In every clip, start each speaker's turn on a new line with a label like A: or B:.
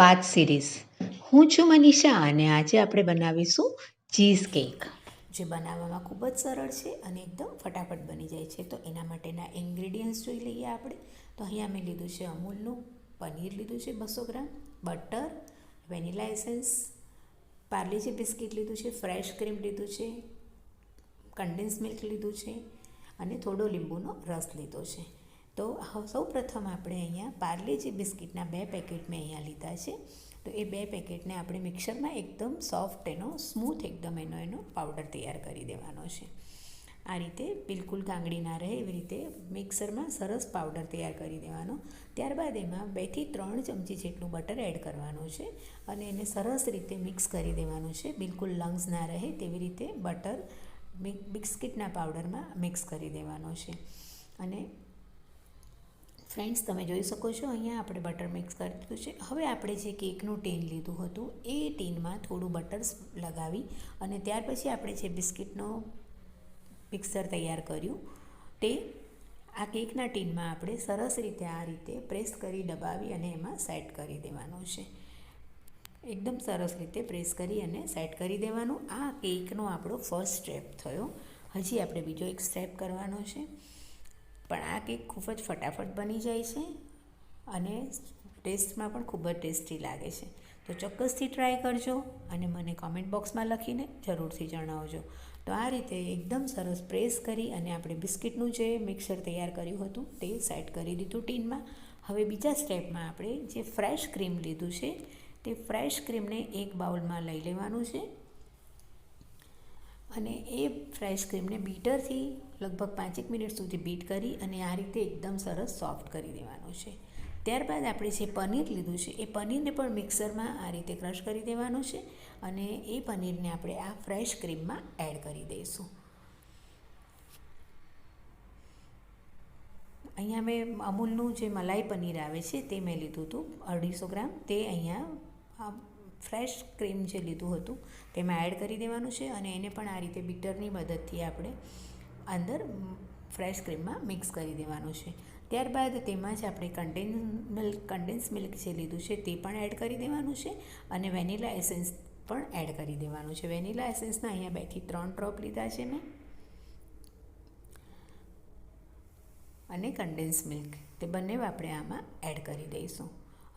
A: પાચ સિરીઝ હું છું મનીષા અને આજે આપણે બનાવીશું ચીઝ કેક
B: જે બનાવવામાં ખૂબ જ સરળ છે અને એકદમ ફટાફટ બની જાય છે. તો એના માટેના ઇન્ગ્રીડિયન્ટ્સ જોઈ લઈએ આપણે. તો અહીંયા મેં લીધું છે અમૂલનું, પનીર લીધું છે બસો gram, butter, vanilla essence Parle G biscuit લીધું છે, ફ્રેશ ક્રીમ લીધું છે, કન્ડેન્સ મિલ્ક લીધું છે અને થોડો લીંબુનો રસ લીધો છે. તો સૌ પ્રથમ આપણે અહીંયા પાર્લેજી બિસ્કિટના બે પેકેટ મેં અહીંયા લીધા છે, તો એ બે પેકેટને આપણે મિક્સરમાં એકદમ સોફ્ટ એનો, સ્મૂથ એકદમ એનો એનો પાવડર તૈયાર કરી દેવાનો છે. આ રીતે બિલકુલ કાંગડી ના રહે એવી રીતે મિક્સરમાં સરસ પાવડર તૈયાર કરી દેવાનો. ત્યારબાદ એમાં બેથી ત્રણ ચમચી જેટલું બટર એડ કરવાનું છે અને એને સરસ રીતે મિક્સ કરી દેવાનું છે. બિલકુલ લંગ્સ ના રહે તેવી રીતે બટર બિસ્કિટના પાવડરમાં મિક્સ કરી દેવાનો છે. અને ફ્રેન્ડ્સ, તમે જોઈ શકો છો, અહીંયા આપણે બટર મિક્સ કરી દીધું છે. હવે આપણે જે કેકનું ટીન લીધું હતું, એ ટીનમાં થોડું બટર લગાવી અને ત્યાર પછી આપણે જે બિસ્કિટનો મિક્સર તૈયાર કર્યું, તે આ કેકના ટીનમાં આપણે સરસ રીતે આ રીતે પ્રેસ કરી દબાવી અને એમાં સેટ કરી દેવાનું છે. એકદમ સરસ રીતે પ્રેસ કરી અને સેટ કરી દેવાનું. આ કેકનો આપણો ફર્સ્ટ સ્ટેપ થયો. હજી આપણે બીજો એક સ્ટેપ કરવાનો છે. પણ આ કેક ખૂબ જ ફટાફટ બની જાય છે અને ટેસ્ટમાં પણ ખૂબ જ ટેસ્ટી લાગે છે. તો ચોક્કસથી ટ્રાય કરજો અને મને કોમેન્ટ બોક્સમાં લખીને જરૂરથી જણાવજો. તો આ રીતે એકદમ સરસ પ્રેસ કરી અને આપણે બિસ્કિટનું જે મિક્સર તૈયાર કર્યું હતું તે સેટ કરી દીધું ટીનમાં. હવે બીજા સ્ટેપમાં આપણે જે ફ્રેશ ક્રીમ લીધું છે તે ફ્રેશ ક્રીમને એક બાઉલમાં લઈ લેવાનું છે. અને એ ફ્રેશ ક્રીમને બીટરથી લગભગ પાંચેક મિનિટ સુધી બીટ કરી અને આ રીતે એકદમ સરસ સોફ્ટ કરી દેવાનું છે. ત્યારબાદ આપણે જે પનીર લીધું છે, એ પનીરને પણ મિક્સરમાં આ રીતે ક્રશ કરી દેવાનું છે અને એ પનીરને આપણે આ ફ્રેશ ક્રીમમાં એડ કરી દઈશું. અહીંયા મેં અમૂલનું જે મલાઈ પનીર આવે છે, તે મેં લીધું હતું અઢીસો ગ્રામ. તે અહીંયા ફ્રેશ ક્રીમ જે લીધું હતું તેમાં એડ કરી દેવાનું છે અને એને પણ આ રીતે બીટરની મદદથી આપણે અંદર ફ્રેશ ક્રીમમાં મિક્સ કરી દેવાનું છે. ત્યારબાદ તેમાં જ આપણે કન્ડેન્સ મિલ્ક કન્ડેન્સ મિલ્ક જે લીધું છે તે પણ એડ કરી દેવાનું છે અને વેનિલા એસેન્સ પણ એડ કરી દેવાનું છે. વેનીલા એસેન્સના અહીંયા બેથી ત્રણ ડ્રોપ લીધા છે મેં. અને કન્ડેન્સ મિલ્ક તે બંને આપણે આમાં એડ કરી દઈશું.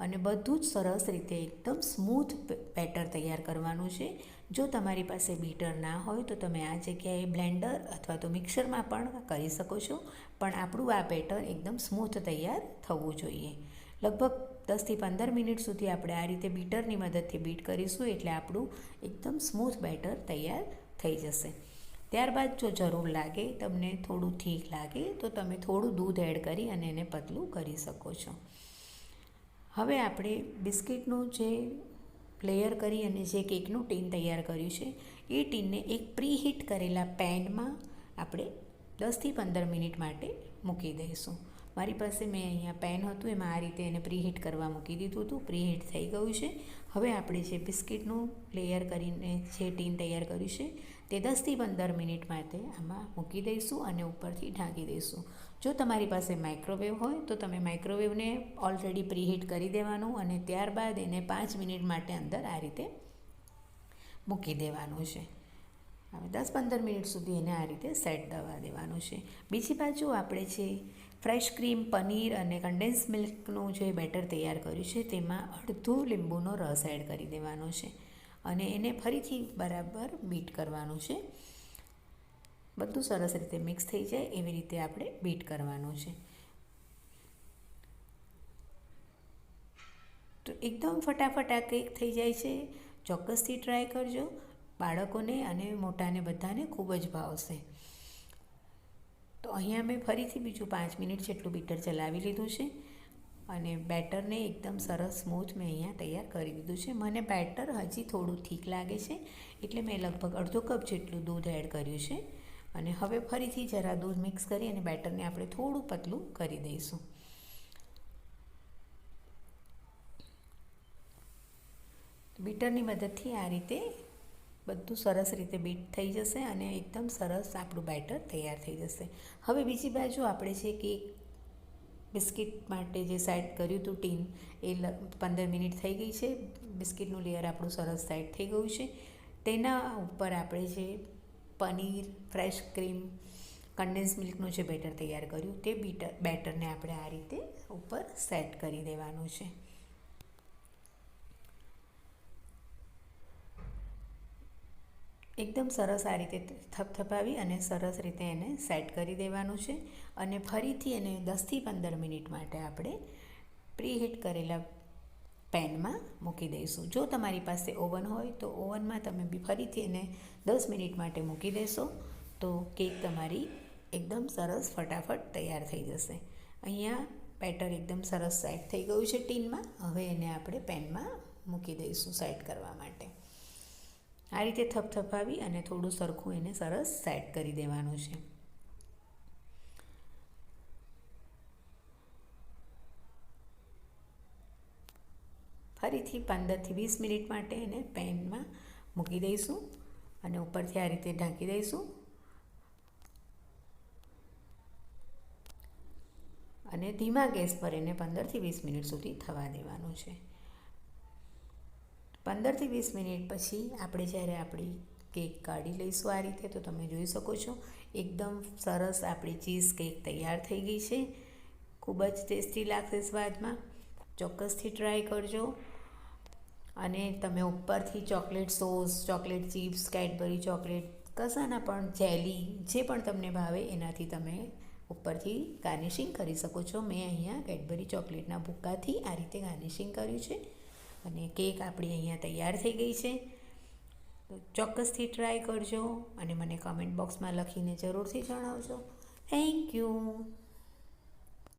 B: અને બધું જ સરસ રીતે એકદમ સ્મૂથ બેટર તૈયાર કરવાનું છે. જો તમારી પાસે બીટર ના હોય તો તમે આ જગ્યાએ બ્લેન્ડર અથવા તો મિક્સરમાં પણ કરી શકો છો. પણ આપણું આ બેટર એકદમ સ્મૂથ તૈયાર થવું જોઈએ. લગભગ દસથી પંદર મિનિટ સુધી આપણે આ રીતે બીટરની મદદથી બીટ કરીશું એટલે આપણું એકદમ સ્મૂથ બેટર તૈયાર થઈ જશે. ત્યારબાદ જો જરૂર લાગે, તમને થોડું ઠીક લાગે, તો તમે થોડું દૂધ એડ કરી અને એને પતલું કરી શકો છો. હવે આપણે બિસ્કિટનું જે લેયર કરી અને જે કેકનું ટીન તૈયાર કર્યું છે, એ ટીનને એક પ્રીહીટ કરેલા પેનમાં આપણે દસથી પંદર મિનિટ માટે મૂકી દઈશું. મારી પાસે મેં અહીંયા પેન હતું, એમાં આ રીતે એને પ્રીહીટ કરવા મૂકી દીધું હતું. પ્રીહીટ થઈ ગયું છે. હવે આપણે જે બિસ્કિટનું લેયર કરીને, જે ટીન તૈયાર કર્યું છે, તે દસથી પંદર મિનિટ માટે આમાં મૂકી દઈશું અને ઉપરથી ઢાંકી દઈશું. જો તમારી પાસે માઇક્રોવેવ હોય, તો તમે માઇક્રોવેવને ઓલરેડી પ્રીહીટ કરી દેવાનું અને ત્યારબાદ એને પાંચ મિનિટ માટે અંદર આ રીતે મૂકી દેવાનું છે. હવે દસ પંદર મિનિટ સુધી એને આ રીતે સેટ દવા દેવાનું છે. બીજી બાજુ આપણે જે ફ્રેશ ક્રીમ, પનીર અને કન્ડેન્સ મિલ્કનું જે બેટર તૈયાર કર્યું છે, તેમાં અડધું લીંબુનો રસ એડ કરી દેવાનો છે અને એને ફરીથી બરાબર બીટ કરવાનું છે. બધું સરસ રીતે મિક્સ થઈ જાય એવી રીતે આપણે બીટ કરવાનું છે. તો એકદમ ફટાફટ આ કેક થઈ જાય છે. ચોક્કસથી ટ્રાય કરજો. બાળકોને અને મોટાને બધાને ખૂબ જ ભાવશે તો અહીંયા મેં ફરીથી બીજું પાંચ મિનિટ જેટલું બીટર ચલાવી લીધું છે અને બેટરને એકદમ સરસ સ્મૂથ મેં અહીંયા તૈયાર કરી દીધું છે. મને બેટર હજી થોડું ઠીક લાગે છે એટલે મેં લગભગ અડધો કપ જેટલું દૂધ એડ કર્યું છે અને હવે ફરીથી જરા દૂધ મિક્સ કરી અને બેટરને આપણે થોડું પતલું કરી દઈશું. બીટરની મદદથી આ રીતે બધું સરસ રીતે બીટ થઈ જશે અને એકદમ સરસ આપણું બેટર તૈયાર થઈ જશે. હવે બીજી બાજુ આપણે છે કેક બિસ્કિટ માટે જે સેટ કર્યું હતું ટીન એ પંદર મિનિટ થઈ ગઈ છે. બિસ્કિટનું લેયર આપણું સરસ સેટ થઈ ગયું છે. તેના ઉપર આપણે જે પનીર ફ્રેશ ક્રીમ કન્ડેન્સ મિલ્કનું જે બેટર તૈયાર કર્યું, તે બીટર બેટરને આપણે આ રીતે ઉપર સેટ કરી દેવાનું છે. એકદમ સરસ આ રીતે થપથપાવી અને સરસ રીતે એને સેટ કરી દેવાનું છે. અને ફરીથી એને દસથી પંદર મિનિટ માટે આપણે પ્રીહીટ કરેલા પેનમાં મૂકી દઈશું. જો તમારી પાસે ઓવન હોય તો ઓવનમાં તમે બી ફરીથી એને દસ મિનિટ માટે મૂકી દેશો તો કેક તમારી એકદમ સરસ ફટાફટ તૈયાર થઈ જશે. અહીંયા બેટર એકદમ સરસ સેટ થઈ ગયું છે ટીનમાં. હવે એને આપણે પેનમાં મૂકી દઈશું સેટ કરવા માટે. આ રીતે થપથપાવી અને થોડું સરખું એને સરસ સેટ કરી દેવાનું છે. ફરીથી પંદરથી વીસ મિનિટ માટે એને પેનમાં મૂકી દઈશું અને ઉપરથી આ રીતે ઢાંકી દઈશું. અને ધીમા ગેસ પર એને પંદરથી વીસ મિનિટ સુધી થવા દેવાનું છે. પંદરથી વીસ મિનિટ પછી આપણે જ્યારે આપણી કેક કાઢી લઈશું આ રીતે, તો તમે જોઈ શકો છો, એકદમ સરસ આપણી ચીઝ કેક તૈયાર થઈ ગઈ છે. ખૂબ જ ટેસ્ટી લાગશે સ્વાદમાં. ચોક્કસથી ટ્રાય કરજો. અને તમે ઉપરથી chocolate sauce, chocolate chips, Cadbury chocolate કશાના પણ જેલી, જે પણ તમને ભાવે, એનાથી તમે ઉપરથી ગાર્નિશિંગ કરી શકો છો. મેં અહીંયા કેડબરી ચોકલેટના ભૂક્કાથી આ રીતે ગાર્નિશિંગ કર્યું છે. અને કેક આપણી અહીંયા તૈયાર થઈ ગઈ છે. તો ચોક્કસથી ટ્રાય કરજો અને મને કમેન્ટ બોક્સમાં લખીને જરૂરથી જણાવજો. Thank you